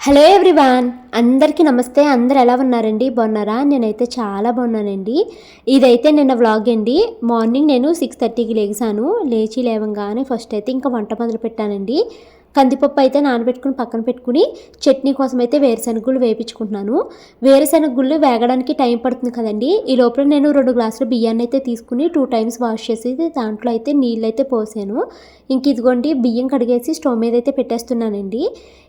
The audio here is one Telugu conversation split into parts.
హలో ఎవ్రీవాన్ అందరికీ నమస్తే. అందరు ఎలా ఉన్నారండి? బాగున్నారా? నేనైతే చాలా బాగున్నానండి. ఇదైతే నిన్న వ్లాగ్ అండి. మార్నింగ్ నేను సిక్స్ థర్టీకి లేచాను. లేచి లేవంగానే ఫస్ట్ అయితే ఇంకా వంట మొదలు పెట్టానండి. కందిపప్పు అయితే నానబెట్టుకుని పక్కన పెట్టుకుని చట్నీ కోసం అయితే వేరుశనగుళ్ళు వేపించుకుంటున్నాను. వేరుశనగుళ్ళు వేగడానికి టైం పడుతుంది కదండి. ఈ లోపల నేను రెండు గ్లాసులు బియ్యాన్ని అయితే తీసుకుని టూ టైమ్స్ వాష్ చేసి దాంట్లో అయితే నీళ్ళు అయితే పోసాను. ఇంక ఇదిగోండి బియ్యం కడిగేసి స్టవ్ మీద అయితే పెట్టేస్తున్నానండి.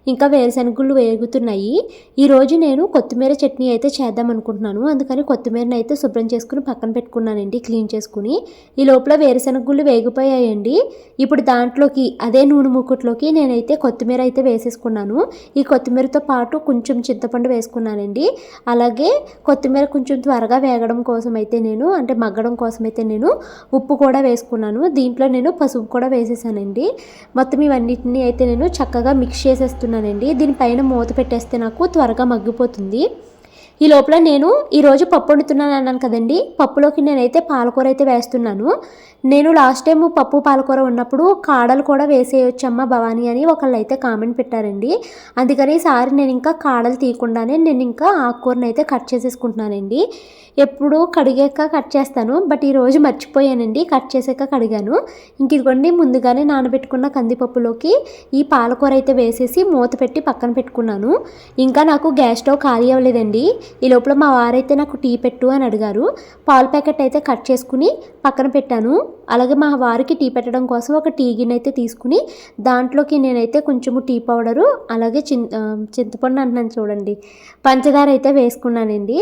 ఇంకా వేరుశనగలు వేగుతున్నాయి. ఈరోజు నేను కొత్తిమీర చట్నీ అయితే చేద్దాం అనుకుంటున్నాను. అందుకని కొత్తిమీరని అయితే శుభ్రం చేసుకుని పక్కన పెట్టుకున్నానండి క్లీన్ చేసుకుని. ఈ లోపల వేరుశనగలు వేగిపోయాయండి. ఇప్పుడు దాంట్లోకి అదే నూనె మూకుట్లోకి నేనైతే కొత్తిమీర అయితే వేసేసుకున్నాను. ఈ కొత్తిమీరతో పాటు కొంచెం చింతపండు వేసుకున్నానండి. అలాగే కొత్తిమీర కొంచెం త్వరగా వేగడం కోసం అయితే నేను అంటే మగ్గడం కోసం అయితే నేను ఉప్పు కూడా వేసుకున్నాను. దీంట్లో నేను పసుపు కూడా వేసేసానండి. మొత్తం ఇవన్నిటిని అయితే నేను చక్కగా మిక్స్ చేసేస్తున్నాను. పెడుతున్నానండి దీనిపైన మూత పెట్టేస్తే నాకు త్వరగా మగ్గిపోతుంది. ఈ లోపల నేను ఈరోజు పప్పు వండుతున్నాను అన్నాను కదండి. పప్పులోకి నేనైతే పాలకూర అయితే వేస్తున్నాను. నేను లాస్ట్ టైం పప్పు పాలకూర ఉన్నప్పుడు కాడలు కూడా వేసేయొచ్చమ్మా భవానీ అని ఒకళ్ళు అయితే కామెంట్ పెట్టారండి. అందుకని ఈసారి నేను ఇంకా కాడలు తీయకుండానే నేను ఇంకా ఆకుకూరని అయితే కట్ చేసేసుకుంటున్నానండి. ఎప్పుడు కడిగాక కట్ చేస్తాను బట్ ఈరోజు మర్చిపోయానండి. కట్ చేసాక కడిగాను. ఇంక ఇదిగోండి ముందుగానే నానబెట్టుకున్న కందిపప్పులోకి ఈ పాలకూర అయితే వేసేసి మూత పెట్టి పక్కన పెట్టుకున్నాను. ఇంకా నాకు గ్యాస్ స్టవ్ ఖాళీ అవ్వలేదండి. ఈ లోపల మా వారైతే నాకు టీ పెట్టు అని అడిగారు. పాల ప్యాకెట్ అయితే కట్ చేసుకుని పక్కన పెట్టాను. అలాగే మా వారికి టీ పెట్టడం కోసం ఒక టీ గిన్నె అయితే తీసుకుని దాంట్లోకి నేనైతే కొంచెము టీ పౌడరు అలాగే చిన్ చింతపండు అంటున్నాను చూడండి. పంచదార అయితే వేసుకున్నానండి.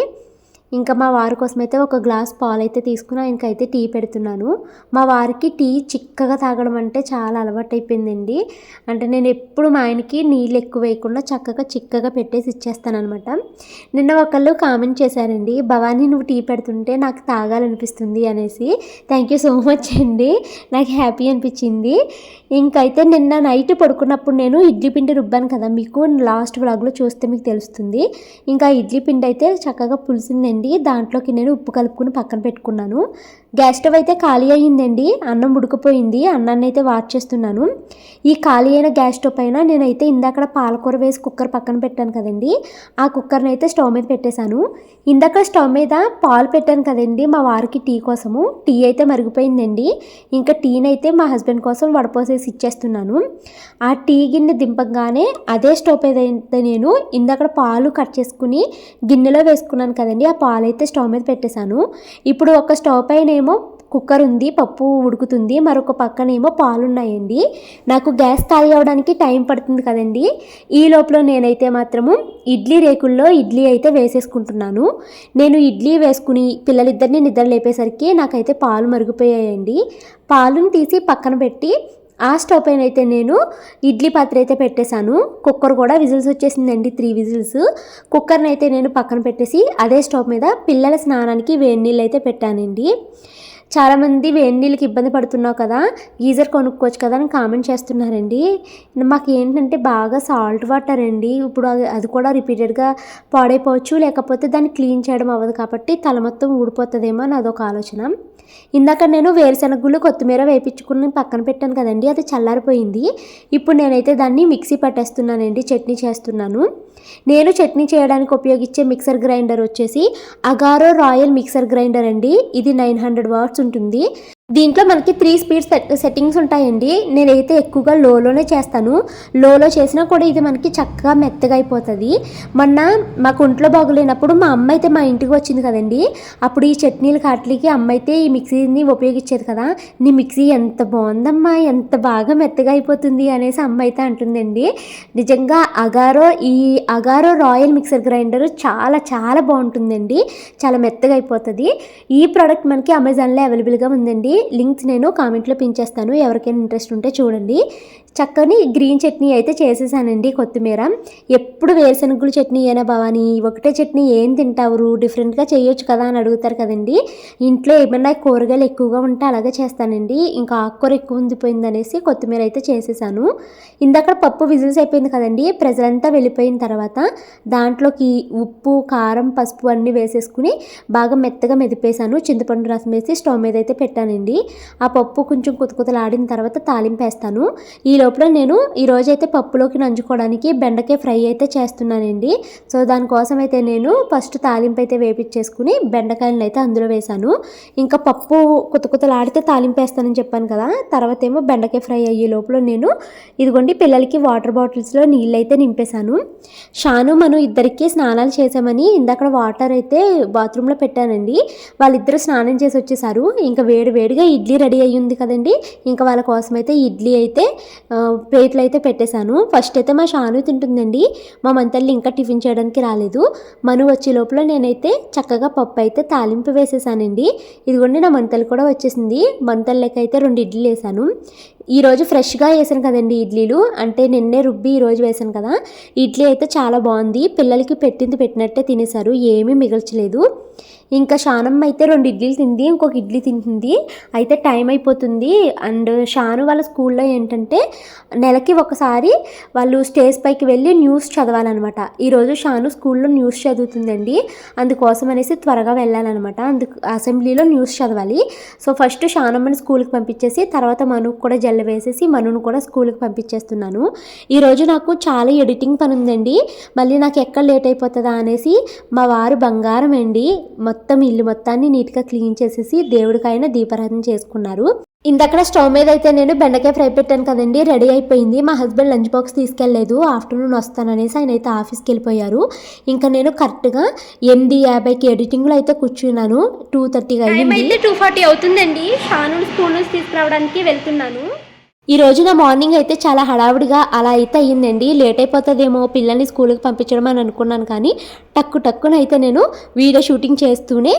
ఇంకా మా వారి కోసం అయితే ఒక గ్లాస్ పాలు అయితే తీసుకుని ఆయనకైతే టీ పెడుతున్నాను. మా వారికి టీ చిక్కగా తాగడం అంటే చాలా అలవాటు అయిపోయిందండి అంటే నేను ఎప్పుడు మా ఆయనకి నీళ్ళు ఎక్కువ వేయకుండా చక్కగా చిక్కగా పెట్టేసి ఇచ్చేస్తాను అనమాట నిన్న ఒకళ్ళు కామెంట్ చేశారండి భవానీ నువ్వు టీ పెడుతుంటే నాకు తాగాలనిపిస్తుంది అనేసి. థ్యాంక్ యూ సో మచ్ అండి. నాకు హ్యాపీ అనిపించింది. ఇంకైతే నిన్న నైట్ పడుకున్నప్పుడు నేను ఇడ్లీ పిండి రుబ్బాను కదా మీకు లాస్ట్ వ్లాగ్లో చూస్తే మీకు తెలుస్తుంది. ఇంకా ఇడ్లీ పిండి అయితే చక్కగా పులిసిందండి. దాంట్లోకి నేను ఉప్పు కలుపుకుని పక్కన పెట్టుకున్నాను. గ్యాస్ స్టవ్ అయితే ఖాళీ అయ్యిందండి. అన్నం ఉడికిపోయింది. అన్నాన్ని అయితే వాచ్ చేస్తున్నాను. ఈ ఖాళీ అయిన గ్యాస్ స్టవ్ పైన నేనైతే ఇందాక పాలకూర వేసి కుక్కర్ పక్కన పెట్టాను కదండి. ఆ కుక్కర్ని అయితే స్టవ్ మీద పెట్టేశాను. ఇందాక స్టవ్ మీద పాలు పెట్టాను కదండి మా వారికి టీ కోసము. టీ అయితే మరిగిపోయిందండి. ఇంకా టీని అయితే మా హస్బెండ్ కోసం వడపోసేసి ఇచ్చేస్తున్నాను. ఆ టీ గిన్నె దింపగానే అదే స్టవ్ అయితే నేను ఇందాక పాలు కట్ చేసుకుని గిన్నెలో వేసుకున్నాను కదండి. ఆ పాలు అయితే స్టవ్ మీద పెట్టేశాను. ఇప్పుడు ఒక స్టవ్ పైన పక్కనేమో కుక్కర్ ఉంది పప్పు ఉడుకుతుంది మరొక పక్కనేమో పాలు ఉన్నాయండి నాకు గ్యాస్ ఖాళీ అవ్వడానికి టైం పడుతుంది కదండి. ఈ లోపల నేనైతే మాత్రము ఇడ్లీ రేకుల్లో ఇడ్లీ అయితే వేసేసుకుంటున్నాను. నేను ఇడ్లీ వేసుకుని పిల్లలిద్దరిని నిద్ర లేపేసరికి నాకైతే పాలు మరిగిపోయాయండి. పాలును తీసి పక్కన పెట్టి ఆ స్టవ్ పైన అయితే నేను ఇడ్లీ పాత్ర అయితే పెట్టేశాను. కుక్కర్ కూడా విజిల్స్ వచ్చేసిందండి త్రీ విజిల్స్. కుక్కర్ని అయితే నేను పక్కన పెట్టేసి అదే స్టవ్ మీద పిల్లల స్నానానికి వేడి నీళ్ళు అయితే పెట్టానండి. చాలామంది వేడి నీళ్ళకి ఇబ్బంది పడుతున్నావు కదా గీజర్ కొనుక్కోవచ్చు కదా అని కామెంట్ చేస్తున్నారండి. మాకు ఏంటంటే బాగా సాల్ట్ వాటర్ అండి. ఇప్పుడు అది అది కూడా రిపీటెడ్గా పాడైపోవచ్చు లేకపోతే దాన్ని క్లీన్ చేయడం అవ్వదు కాబట్టి తల మొత్తం ఊడిపోతుందేమో అని అదొక ఆలోచన. ఇందాక నేను వేరుశనగుళ్ళు కొత్తిమీర వేపించుకుని పక్కన పెట్టాను కదండి అది చల్లారిపోయింది. ఇప్పుడు నేనైతే దాన్ని మిక్సీ పట్టేస్తున్నానండి చట్నీ చేస్తున్నాను. నేను చట్నీ చేయడానికి ఉపయోగించే మిక్సర్ గ్రైండర్ వచ్చేసి అగారో రాయల్ మిక్సర్ గ్రైండర్ అండి. ఇది నైన్ హండ్రెడ్ వాట్స్ ఉంటుంది. దీంట్లో మనకి త్రీ స్పీడ్ సెట్ సెట్టింగ్స్ ఉంటాయండి. నేనైతే ఎక్కువగా లోలోనే చేస్తాను. లోలో చేసినా కూడా ఇది మనకి చక్కగా మెత్తగా అయిపోతుంది. మొన్న మాకు ఒంట్లో బాగోలేనప్పుడు మా అమ్మ అయితే మా ఇంటికి వచ్చింది కదండి. అప్పుడు ఈ చట్నీలు కాట్లకి అమ్మ అయితే ఈ మిక్సీని ఉపయోగించేది కదా. నీ మిక్సీ ఎంత బాగుందమ్మా ఎంత బాగా మెత్తగా అయిపోతుంది అనేసి అమ్మ అయితే అంటుందండి. నిజంగా అగారో ఈ అగారో రాయల్ మిక్సర్ గ్రైండర్ చాలా చాలా బాగుంటుందండి. చాలా మెత్తగా అయిపోతుంది. ఈ ప్రోడక్ట్ మనకి అమెజాన్లో అవైలబుల్గా ఉందండి. లింక్స్ నేను కామెంట్లో పించేస్తాను ఎవరికైనా ఇంట్రెస్ట్ ఉంటే చూడండి. చక్కని గ్రీన్ చట్నీ అయితే చేసేసానండి కొత్తిమీర. ఎప్పుడు వేరుశనగలు చట్నీ అయినా భవాని ఒకటే చట్నీ ఏం తింటావు డిఫరెంట్గా చేయొచ్చు కదా అని అడుగుతారు కదండి. ఇంట్లో ఏమన్నా కూరగాయలు ఎక్కువగా ఉంటే అలాగే చేస్తానండి. ఇంకా ఆకుకూర ఎక్కువ ఉండిపోయింది అనేసి కొత్తిమీర అయితే చేసేసాను. ఇందాక పప్పు విజిల్స్ అయిపోయింది కదండి. ప్రజలంతా వెళ్ళిపోయిన తర్వాత దాంట్లోకి ఉప్పు కారం పసుపు అన్నీ వేసేసుకుని బాగా మెత్తగా మెదిపేసాను చింతపండు రసం వేసి స్టవ్ మీద అయితే పెట్టానండి. వేస్తానండి ఆ పప్పు కొంచెం కుతకుతలాడిన తర్వాత తాలింపు వేస్తాను. ఈ లోపల నేను ఈరోజైతే పప్పులోకి నంచుకోవడానికి బెండకాయ ఫ్రై అయితే చేస్తున్నానండి. సో దానికోసం అయితే నేను ఫస్ట్ తాలింపు అయితే వేపించేసుకుని బెండకాయలను అయితే అందులో వేశాను. ఇంకా పప్పు కుతకుతలాడితే తాలింపు వేస్తానని చెప్పాను కదా తర్వాత ఏమో బెండకాయ ఫ్రై అయ్యే లోపల నేను ఇదిగోండి పిల్లలకి వాటర్ బాటిల్స్లో నీళ్ళు అయితే నింపేశాను. షాను మనం ఇద్దరికి స్నానాలు చేసామని ఇందాక వాటర్ అయితే బాత్రూంలో పెట్టానండి. వాళ్ళిద్దరూ స్నానం చేసి వచ్చేసారు ఇంకా వేడి వేడి వేడిగా ఇడ్లీ రెడీ అయ్యింది కదండి. ఇంకా వాళ్ళ కోసం అయితే ఇడ్లీ అయితే ప్లేట్లు అయితే పెట్టేశాను. ఫస్ట్ అయితే మా షాను తింటుందండి. మా మంతల్ని ఇంకా టిఫిన్ చేయడానికి రాలేదు. మను వచ్చే లోపల నేనైతే చక్కగా పప్పు అయితే తాలింపు వేసేసానండి ఇదిగోండి నా మంతలు కూడా వచ్చేసింది. మంతల్లకి అయితే రెండు ఇడ్లీ వేసాను ఈరోజు ఫ్రెష్గా వేసాను కదండి ఇడ్లీలు. అంటే నిన్నే రుబ్బి ఈరోజు వేసాను కదా. ఇడ్లీ అయితే చాలా బాగుంది. పిల్లలకి పెట్టింది పెట్టినట్టే తినేశారు. ఏమీ మిగల్చలేదు. ఇంకా షానమ్మ అయితే రెండు ఇడ్లీలు తింది ఇంకొక ఇడ్లీ తింటుంది. అయితే టైం అయిపోతుంది. అండ్ షాను వాళ్ళ స్కూల్లో ఏంటంటే నెలకి ఒకసారి వాళ్ళు స్టేజ్ పైకి వెళ్ళి న్యూస్ చదవాలన్నమాట. ఈరోజు షాను స్కూల్లో న్యూస్ చదువుతుందండి. అందుకోసం అనేసి త్వరగా వెళ్ళాలన్నమాట. అందుకు అసెంబ్లీలో న్యూస్ చదవాలి. సో ఫస్ట్ షానమ్మని స్కూల్కి పంపించేసి తర్వాత మనుకు కూడా జల్ జల్ల వేసేసి మనును కూడా స్కూల్కి పంపించేస్తున్నాను. ఈరోజు నాకు చాలా ఎడిటింగ్ పని ఉందండి మళ్ళీ నాకు ఎక్కడ లేట్ అయిపోతుందా అనేసి మా వారు బంగారం అండి. మొత్తం ఇల్లు మొత్తాన్ని నీట్గా క్లీన్ చేసేసి దేవుడికైన దీపారాధన చేసుకున్నారు. ఇందక్కడ స్టవ్ మీద అయితే నేను బెండకాయ ఫ్రై పెట్టాను కదండి. రెడీ అయిపోయింది. మా హస్బెండ్ లంచ్ బాక్స్ తీసుకెళ్ళలేదు. ఆఫ్టర్నూన్ వస్తాననేసి ఆయన అయితే ఆఫీస్కి వెళ్ళిపోయారు ఇంకా నేను కరెక్ట్గా ఎనిమిది యాభైకి ఎడిటింగ్లో అయితే కూర్చున్నాను. టూ థర్టీకి అయ్యింది టూ ఫార్టీ అవుతుందండి. షాను స్కూల్ నుంచి తీసుకురావడానికి వెళ్తున్నాను. ఈ రోజున మార్నింగ్ అయితే చాలా హడావుడిగా అలా అయితే అయ్యిందండి. లేట్ అయిపోతుందేమో పిల్లల్ని స్కూల్కి పంపించడం అని అనుకున్నాను కానీ టక్కు టక్కునైతే నేను వీడియో షూటింగ్ చేస్తూనే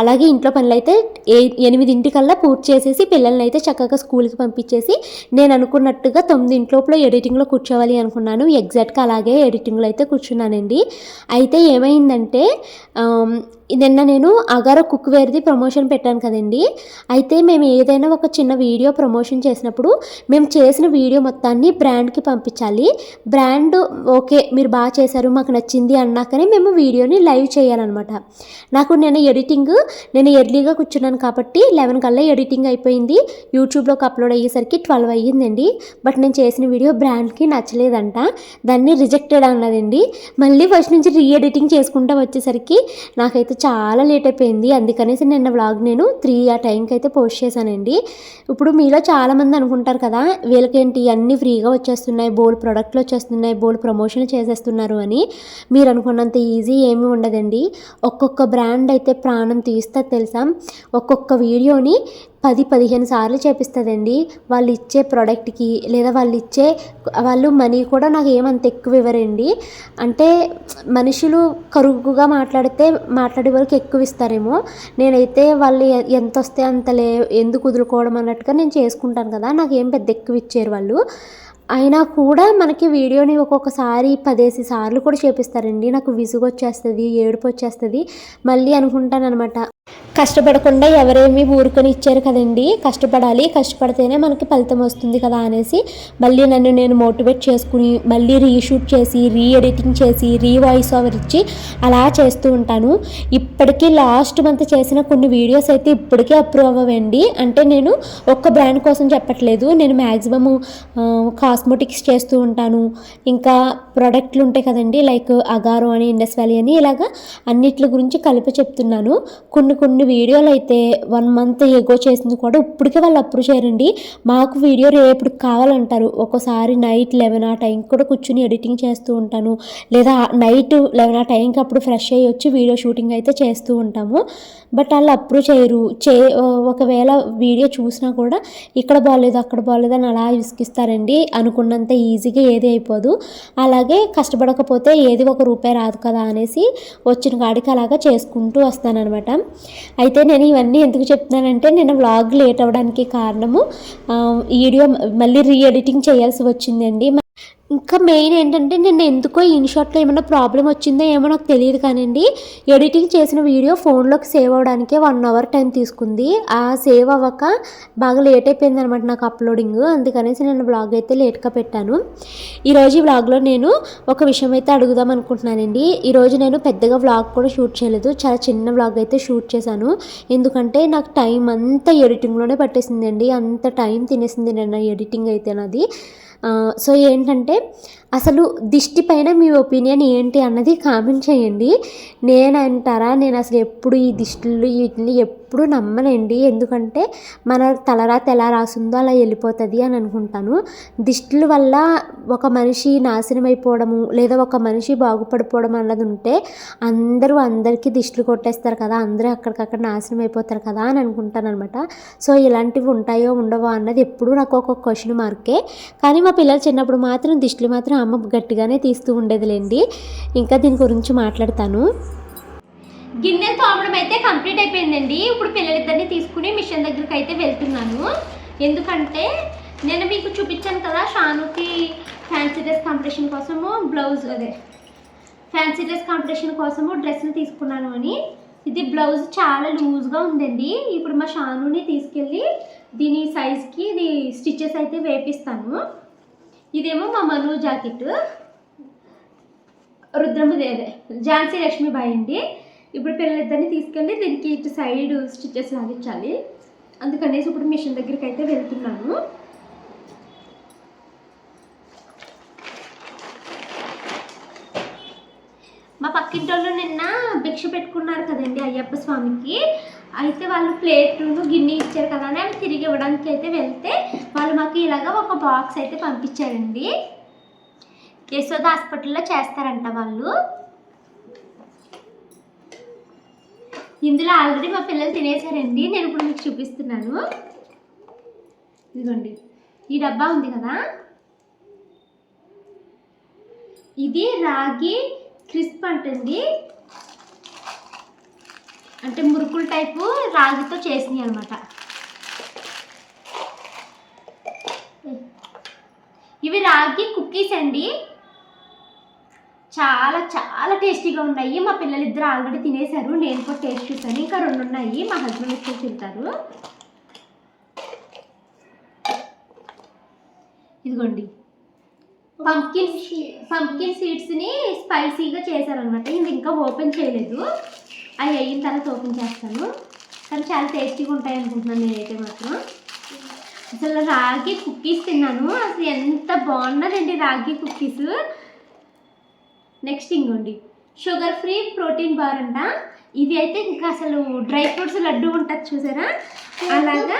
అలాగే ఇంట్లో పనులు అయితే ఏ ఎనిమిదింటికల్లా పూర్తి చేసేసి పిల్లల్ని అయితే చక్కగా స్కూల్కి పంపించేసి నేను అనుకున్నట్టుగా తొమ్మిదింట్లోపల ఎడిటింగ్లో కూర్చోవాలి అనుకున్నాను. ఎగ్జాక్ట్గా అలాగే ఎడిటింగ్లో అయితే కూర్చున్నానండి. అయితే ఏమైందంటే నిన్న నేను అగారో కుక్ వేర్ది ప్రమోషన్ పెట్టాను కదండి. అయితే మేము ఏదైనా ఒక చిన్న వీడియో ప్రమోషన్ చేసినప్పుడు మేము చేసిన వీడియో మొత్తాన్ని బ్రాండ్కి పంపించాలి. బ్రాండ్ ఓకే మీరు బాగా చేశారు మాకు నచ్చింది అన్నాకనే మేము వీడియోని లైవ్ చేయాలన్నమాట. నాకు నేను ఎడిటింగ్ నేను ఎర్లీగా కూర్చున్నాను కాబట్టి లెవెన్ కల్లా ఎడిటింగ్ అయిపోయింది. యూట్యూబ్లోకి అప్లోడ్ అయ్యేసరికి ట్వెల్వ్ అయ్యిందండి. బట్ నేను చేసిన వీడియో బ్రాండ్కి నచ్చలేదంట. దాన్ని రిజెక్టెడ్ అన్నదండి. మళ్ళీ ఫస్ట్ నుంచి రీ ఎడిటింగ్ చేసుకుంటా వచ్చేసరికి నాకైతే చాలా లేట్ అయిపోయింది. అందుకనేసి నిన్న వ్లాగ్ నేను త్రీ ఆ టైంకి అయితే పోస్ట్ చేశానండి. ఇప్పుడు మీలో చాలామంది అనుకుంటారు కదా వీళ్ళకేంటి అన్నీ ఫ్రీగా వచ్చేస్తున్నాయి బోల్డ్ ప్రోడక్ట్లు వచ్చేస్తున్నాయి బోల్డ్ ప్రమోషన్ చేసేస్తున్నారు అని. మీరు అనుకున్నంత ఈజీ ఏమీ ఉండదండి. ఒక్కొక్క బ్రాండ్ అయితే ప్రాణం తీస్తే తెలుసా? ఒక్కొక్క వీడియోని పది పదిహేను సార్లు చేపిస్తుందండి. వాళ్ళు ఇచ్చే ప్రోడక్ట్కి లేదా వాళ్ళు ఇచ్చే వాళ్ళు మనీ కూడా నాకు ఏమంత ఎక్కువ ఇవ్వరండి. అంటే మనుషులు కరుకుగా మాట్లాడితే మాట్లాడే వరకు ఎక్కువ ఇస్తారేమో. నేనైతే వాళ్ళు ఎంత వస్తే అంత లే ఎందుకు వదులుకోవడం అన్నట్టుగా నేను చేసుకుంటాను కదా. నాకు ఏం పెద్ద ఎక్కువ ఇచ్చారు వాళ్ళు. అయినా కూడా మనకి వీడియోని ఒక్కొక్కసారి పదేసి సార్లు కూడా చేపిస్తారండి. నాకు విసుగు వచ్చేస్తుంది ఏడుపు వచ్చేస్తుంది మళ్ళీ అనుకుంటాను అనమాట కష్టపడకుండా ఎవరేమీ ఊరుకొని ఇచ్చారు కదండి. కష్టపడాలి కష్టపడితేనే మనకి ఫలితం వస్తుంది కదా అనేసి మళ్ళీ నన్ను నేను మోటివేట్ చేసుకుని మళ్ళీ రీషూట్ చేసి రీ ఎడిటింగ్ చేసి రీ వాయిస్ ఓవర్ ఇచ్చి అలా చేస్తూ ఉంటాను. ఇప్పటికీ లాస్ట్ మంత్ చేసిన కొన్ని వీడియోస్ అయితే ఇప్పటికీ అప్రూవ్ అవ్వండి అంటే నేను ఒక్క బ్రాండ్ కోసం చెప్పట్లేదు. నేను మ్యాక్సిమమ్ కాస్మెటిక్స్ చేస్తూ ఉంటాను. ఇంకా ప్రోడక్ట్లు ఉంటాయి కదండి లైక్ అగారో అని ఇండస్ వ్యాలీ అని ఇలాగా అన్నిట్ల గురించి కలిపి చెప్తున్నాను. కొన్ని కొన్ని వీడియోలు అయితే వన్ మంత్ ఎగో చేసింది కూడా ఇప్పటికే వాళ్ళు అప్రూవ్ చేయరండి. మాకు వీడియో రేపు కావాలంటారు. ఒక్కోసారి నైట్ లెవెన్ ఆ టైంకి కూడా కూర్చుని ఎడిటింగ్ చేస్తూ ఉంటాను. లేదా నైట్ లెవెన్ ఆ టైంకి అప్పుడు ఫ్రెష్ అయ్యి వచ్చి వీడియో షూటింగ్ అయితే చేస్తూ ఉంటాము. బట్ వాళ్ళు అప్రూవ్ చేయరు. చే ఒకవేళ వీడియో చూసినా కూడా ఇక్కడ బాగాలేదు అక్కడ బాగాలేదు అని అలా విసిగిస్తారండి. అనుకున్నంత ఈజీగా ఏది అయిపోదు. అలాగే కష్టపడకపోతే ఏది ఒక రూపాయి రాదు కదా అనేసి వచ్చిన కాడికి అలాగా చేసుకుంటూ వస్తానన్నమాట. అయితే నేను ఇవన్నీ ఎందుకు చెప్తున్నానంటే నేను వ్లాగ్ లేట్ అవ్వడానికి కారణము వీడియో మళ్ళీ రీ ఎడిటింగ్ చేయాల్సి వచ్చిందండి. ఇంకా మెయిన్ ఏంటంటే నేను ఎందుకో ఇన్షాట్లో ఏమైనా ప్రాబ్లం వచ్చిందో ఏమో నాకు తెలియదు కానివ్వండి ఎడిటింగ్ చేసిన వీడియో ఫోన్లోకి సేవ్ అవ్వడానికే వన్ అవర్ టైం తీసుకుంది. ఆ సేవ్ అవ్వక బాగా లేట్ అయిపోయింది అనమాట నాకు అప్లోడింగ్ అందుకనేసి నేను బ్లాగ్ అయితే లేట్గా పెట్టాను. ఈరోజు ఈ బ్లాగ్లో నేను ఒక విషయం అయితే అడుగుదాం అనుకుంటున్నానండి. ఈరోజు నేను పెద్దగా వ్లాగ్ కూడా షూట్ చేయలేదు. చాలా చిన్న బ్లాగ్ అయితే షూట్ చేశాను. ఎందుకంటే నాకు టైం అంతా ఎడిటింగ్లోనే పట్టేసిందండి. అంత టైం తినేసింది నేను ఎడిటింగ్ అయితే నాది. సో ఏంటంటే అసలు దిష్టి పైన మీ ఒపీనియన్ ఏంటి అన్నది కామెంట్ చేయండి. నేను అంటారా నేను అసలు ఎప్పుడు ఈ దిష్టిలు వీటిని ఎప్పుడు నమ్మనండి. ఎందుకంటే మన తలరాత ఎలా రాసిందో అలా వెళ్ళిపోతుంది అని అనుకుంటాను. దిష్టిల వల్ల ఒక మనిషి నాశనం అయిపోవడము లేదా ఒక మనిషి బాగుపడిపోవడం అన్నది ఉంటే అందరూ అందరికీ దిష్టిలు కొట్టేస్తారు కదా అందరూ అక్కడికక్కడ నాశనం అయిపోతారు కదా అని అనుకుంటాను అనమాట సో ఇలాంటివి ఉంటాయో ఉండవో అన్నది ఎప్పుడూ నాకు ఒక క్వశ్చన్ మార్కే కానీ మా పిల్లలు చిన్నప్పుడు మాత్రం దిష్టిలు మాత్రం అమ్మ గట్టిగానే తీస్తూ ఉండేదిలేండి. ఇంకా దీని గురించి మాట్లాడతాను. గిన్నెలు తోమడం అయితే కంప్లీట్ అయిపోయిందండి. ఇప్పుడు పిల్లలిద్దరిని తీసుకుని మిషన్ దగ్గరికి అయితే వెళ్తున్నాను. ఎందుకంటే నేను మీకు చూపించాను కదా షానుకి ఫ్యాన్సీ డ్రెస్ కాంపిటీషన్ కోసము బ్లౌజ్ అదే. ఫ్యాన్సీ డ్రెస్ కాంపిటీషన్ కోసము డ్రెస్ని తీసుకున్నాను అని. ఇది బ్లౌజ్ చాలా లూజ్గా ఉందండి. ఇప్పుడు మా షానుని తీసుకెళ్ళి దీని సైజ్కి ఇది స్టిచెస్ అయితే వేపిస్తాను. ఇదేమో మా మను జాకెట్. రుద్రముదేదే అదే ఝాన్సీ లక్ష్మీబాయి అండి. ఇప్పుడు పిల్లలిద్దరిని తీసుకెళ్ళి దీనికి ఇటు సైడ్ స్టిచెస్ లాగించాలి. అందుకనేసి ఇప్పుడు మిషన్ దగ్గరికి అయితే వెళ్తున్నాను. మా పక్కింటోళ్ళు నిన్న భిక్ష పెట్టుకున్నారు కదండి అయ్యప్ప స్వామికి. అయితే వాళ్ళు ప్లేట్లు గిన్నె ఇచ్చారు కదా అని అవి తిరిగి ఇవ్వడానికి అయితే వెళ్తే వాళ్ళు మాకు ఇలాగ ఒక బాక్స్ అయితే పంపించారండి. యశోద హాస్పిటల్లో చేస్తారంట వాళ్ళు. ఇందులో ఆల్రెడీ మా పిల్లలు తినేసారండి నేను ఇప్పుడు మీకు చూపిస్తున్నాను. ఇదిగోండి. ఈ డబ్బా ఉంది కదా? ఇది రాగి క్రిస్ప్ అంటండి. అంటే మురుకుల టైపు రాగితో చేసినాయి అనమాట ఇవి రాగి కుకీస్ అండి. చాలా చాలా టేస్టీగా ఉన్నాయి. మా పిల్లలు ఇద్దరు ఆల్రెడీ తినేశారు. నేను కూడా టేస్ట్ చూసాను ఇంకా రెండు ఉన్నాయి మా హస్బెండ్ ఎక్కువ తింటారు. ఇదిగోండి. పంకిన్ పంకిన్ సీడ్స్ని స్పైసీగా చేశారనమాట ఇది ఇంకా ఓపెన్ చేయలేదు. అవి అయిన తర్వాత ఓపెన్ చేస్తాను. కానీ చాలా టేస్టీగా ఉంటాయి అనుకుంటున్నాను నేనైతే మాత్రం. అసలు రాగి కుక్కీస్ తిన్నాను. అసలు ఎంత బాగున్నదండి రాగి కుక్కీస్ నెక్స్ట్ ఇంకోండి షుగర్ ఫ్రీ ప్రోటీన్ బార్ అంట. ఇది అయితే ఇంకా అసలు డ్రై ఫ్రూట్స్ లడ్డు ఉంటుంది చూసారా? అలాగా.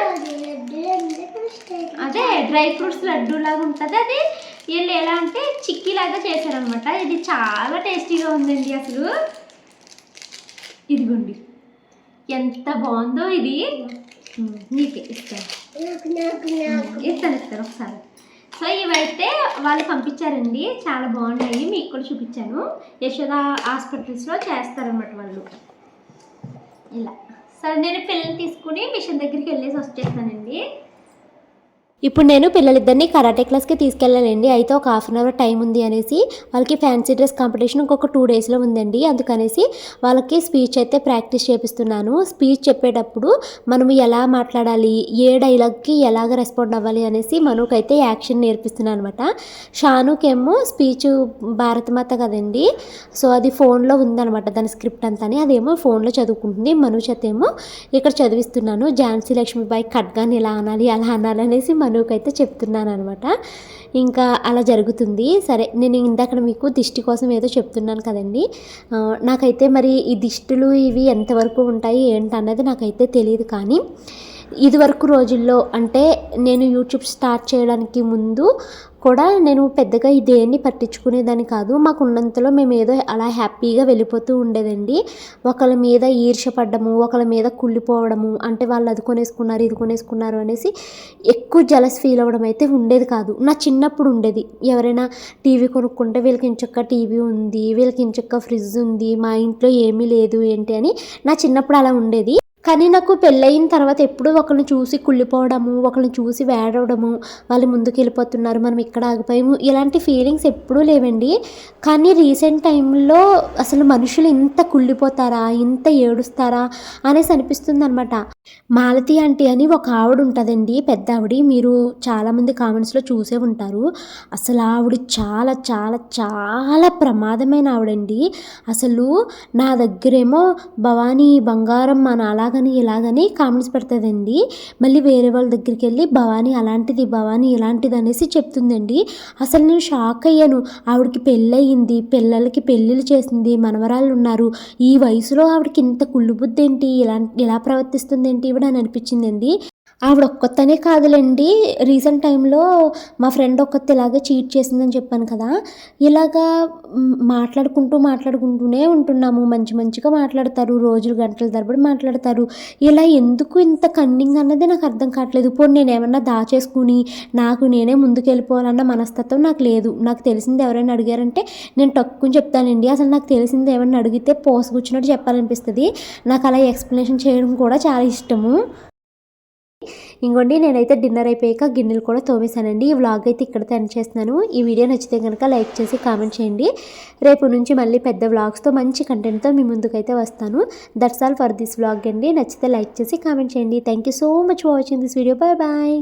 అదే డ్రై ఫ్రూట్స్ లడ్డు లాగా ఉంటుంది. అది వీళ్ళు ఎలా అంటే చిక్కీ లాగా చేశారనమాట. ఇది చాలా టేస్టీగా ఉందండి అసలు. ఇదిగోండి. ఎంత బాగుందో ఇది. నీకే ఇస్తాను. ఇస్తాను ఇస్తాను. ఒకసారి. సో ఇవైతే వాళ్ళు పంపించారండి. చాలా బాగున్నాయి. మీకు కూడా చూపించాను. యశోద హాస్పిటల్స్లో చేస్తారన్నమాట వాళ్ళు. ఇలా. సరే నేను పిల్లల్ని తీసుకుని మిషన్ దగ్గరికి వెళ్ళేసి వచ్చేస్తానండి. ఇప్పుడు నేను పిల్లలిద్దరిని కరాటే క్లాస్కి తీసుకెళ్ళాలండి. అయితే ఒక హాఫ్ అన్ అవర్ టైం ఉంది అనేసి వాళ్ళకి ఫ్యాన్సీ డ్రెస్ కాంపిటీషన్ ఇంకొక టూ డేస్లో ఉందండి. అందుకనేసి వాళ్ళకి స్పీచ్ అయితే ప్రాక్టీస్ చేపిస్తున్నాను. స్పీచ్ చెప్పేటప్పుడు మనం ఎలా మాట్లాడాలి ఏ డైలాగ్కి ఎలాగ రెస్పాండ్ అవ్వాలి అనేసి మనకైతే యాక్షన్ నేర్పిస్తున్నాను అనమాట షానుకేమో స్పీచ్ భారతమాత కదండి. సో అది ఫోన్లో ఉందనమాట దాని స్క్రిప్ట్ అంతాని. అదేమో ఫోన్లో చదువుకుంటుంది. మను చేత ఏమో ఇక్కడ చదివిస్తున్నాను. ఝాన్సీ లక్ష్మీబాయి ఖడ్గాని ఎలా అనాలి అలా అనాలి అనేసి మనుకైతే చెప్తున్నాను అనమాట ఇంకా అలా జరుగుతుంది. సరే నేను ఇందాక మీకు దిష్టి కోసం ఏదో చెప్తున్నాను కదండి. నాకైతే మరి ఈ దిష్టులు ఇవి ఎంతవరకు ఉంటాయి ఏంటన్నది నాకైతే తెలియదు కానీ ఇదివరకు రోజుల్లో అంటే నేను యూట్యూబ్ స్టార్ట్ చేయడానికి ముందు కూడా నేను పెద్దగా ఇదేన్ని పట్టించుకునేదాన్ని కాదు. మాకు ఉన్నంతలో మేము ఏదో అలా హ్యాపీగా వెళ్ళిపోతూ ఉండేదండి. ఒకళ్ళ మీద ఈర్షపడ్డము ఒకళ్ళ మీద కుళ్ళిపోవడము అంటే వాళ్ళు అది కొనేసుకున్నారు ఇది కొనేసుకున్నారు అనేసి ఎక్కువ జలస్ ఫీల్ అవ్వడం అయితే ఉండేది కాదు. నా చిన్నప్పుడు ఉండేది. ఎవరైనా టీవీ కొనుక్కుంటే వీళ్ళకి ఇంచక్క టీవీ ఉంది వీళ్ళకి ఇంచక్క ఫ్రిడ్జ్ ఉంది మా ఇంట్లో ఏమీ లేదు ఏంటి అని నా చిన్నప్పుడు అలా ఉండేది. కానీ నాకు పెళ్ళయిన తర్వాత ఎప్పుడూ ఒకరిని చూసి కుళ్ళిపోవడము ఒకరిని చూసి వేడవడము వాళ్ళు ముందుకు వెళ్ళిపోతున్నారు మనం ఇక్కడ ఆగిపోయాము ఇలాంటి ఫీలింగ్స్ ఎప్పుడూ లేవండి. కానీ రీసెంట్ టైంలో అసలు మనుషులు ఇంత కుళ్ళిపోతారా ఇంత ఏడుస్తారా అనేసి అనిపిస్తుంది అనమాట మాలతి ఆంటీ అని ఒక ఆవిడ ఉంటుందండి పెద్ద ఆవిడ మీరు చాలామంది కామెంట్స్లో చూసే ఉంటారు. అసలు ఆవిడ చాలా చాలా చాలా ప్రమాదమైన ఆవిడండి. అసలు నా దగ్గరేమో భవానీ బంగారం మన అలాగని ఇలాగని కామెంట్స్ పెడుతుందండి. మళ్ళీ వేరే వాళ్ళ దగ్గరికి వెళ్ళి భవానీ అలాంటిది భవానీ ఇలాంటిది అనేసి చెప్తుందండి. అసలు నేను షాక్ అయ్యాను. ఆవిడకి పెళ్ళయింది పిల్లలకి పెళ్ళిళ్ళు చేసింది మనవరాళ్ళు ఉన్నారు. ఈ వయసులో ఆవిడకి ఇంత కుళ్ళు బుద్ధి ఏంటి? ఇలా ఇలా ప్రవర్తిస్తుంది ఏంటి అని అనిపించిందండి. ఆవిడ ఒక్కతనే కాదులేండి. రీసెంట్ టైంలో మా ఫ్రెండ్ ఒక్కతే ఇలాగే చీట్ చేసిందని చెప్పాను కదా. ఇలాగా మాట్లాడుకుంటూ మాట్లాడుకుంటూనే ఉంటున్నాము. మంచి మంచిగా మాట్లాడతారు. రోజులు గంటల తరబడి మాట్లాడతారు. ఇలా ఎందుకు ఇంత కన్నింగ్ అన్నది నాకు అర్థం కావట్లేదు. ఇప్పుడు నేను ఏమన్నా దాచేసుకుని నాకు నేనే ముందుకు వెళ్ళిపోవాలన్న మనస్తత్వం నాకు లేదు. నాకు తెలిసింది ఎవరైనా అడిగారంటే నేను తక్కువ చెప్తానండి. అసలు నాకు తెలిసింది ఏమైనా అడిగితే పోసగుచ్చినట్టు చెప్పాలనిపిస్తుంది. నాకు అలా ఎక్స్ప్లెనేషన్ చేయడం కూడా చాలా ఇష్టము. ఇంకోండి నేనైతే డిన్నర్ అయిపోయాక గిన్నెలు కూడా తోమేశానండి. ఈ వ్లాగ్ అయితే ఇక్కడితో ఎండ్ చేస్తున్నాను. ఈ వీడియో నచ్చితే కనుక లైక్ చేసి కామెంట్ చేయండి. రేపు నుంచి మళ్ళీ పెద్ద వ్లాగ్స్తో మంచి కంటెంట్తో మీ ముందుకైతే వస్తాను. That's all for this vlog అండి. నచ్చితే లైక్ చేసి కామెంట్ చేయండి. Thank you so much for watching this video bye bye